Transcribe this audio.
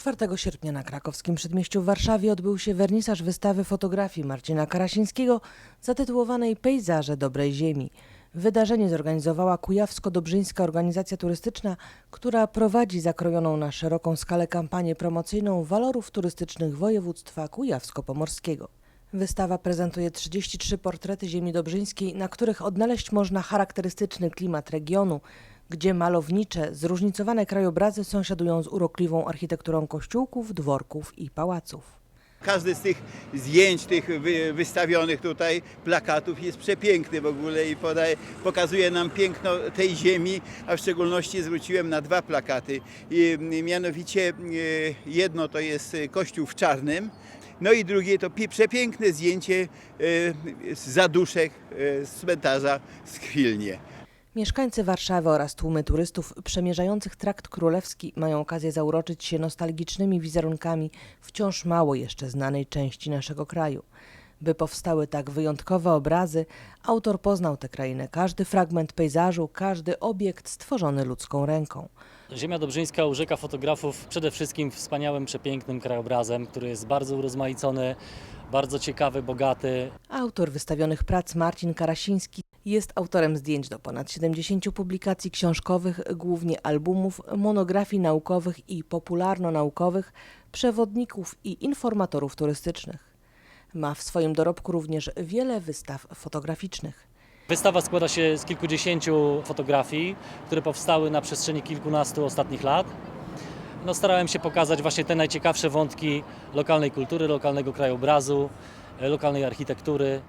4 sierpnia na krakowskim przedmieściu w Warszawie odbył się wernisaż wystawy fotografii Marcina Karasińskiego zatytułowanej Pejzaże Dobrej Ziemi. Wydarzenie zorganizowała Kujawsko-Dobrzyńska Organizacja Turystyczna, która prowadzi zakrojoną na szeroką skalę kampanię promocyjną walorów turystycznych województwa kujawsko-pomorskiego. Wystawa prezentuje 33 portrety ziemi dobrzyńskiej, na których odnaleźć można charakterystyczny klimat regionu, gdzie malownicze, zróżnicowane krajobrazy sąsiadują z urokliwą architekturą kościółków, dworków i pałaców. Każdy z tych zdjęć, tych wy, wystawionych tutaj plakatów jest przepiękny w ogóle i podaje, pokazuje nam piękno tej ziemi, a w szczególności zwróciłem na dwa plakaty. I, m, mianowicie e, jedno to jest kościół w czarnym, no i drugie to pi- przepiękne zdjęcie e, z zaduszek z cmentarza z Kwilnie. Mieszkańcy Warszawy oraz tłumy turystów przemierzających trakt królewski mają okazję zauroczyć się nostalgicznymi wizerunkami wciąż mało jeszcze znanej części naszego kraju. By powstały tak wyjątkowe obrazy, autor poznał tę krainę, każdy fragment pejzażu, każdy obiekt stworzony ludzką ręką. Ziemia Dobrzyńska urzeka fotografów przede wszystkim wspaniałym, przepięknym krajobrazem, który jest bardzo urozmaicony, bardzo ciekawy, bogaty. Autor wystawionych prac Marcin Karasiński jest autorem zdjęć do ponad 70 publikacji książkowych, głównie albumów, monografii naukowych i popularno-naukowych, przewodników i informatorów turystycznych. Ma w swoim dorobku również wiele wystaw fotograficznych. Wystawa składa się z kilkudziesięciu fotografii, które powstały na przestrzeni kilkunastu ostatnich lat. No, starałem się pokazać właśnie te najciekawsze wątki lokalnej kultury, lokalnego krajobrazu, e, lokalnej architektury.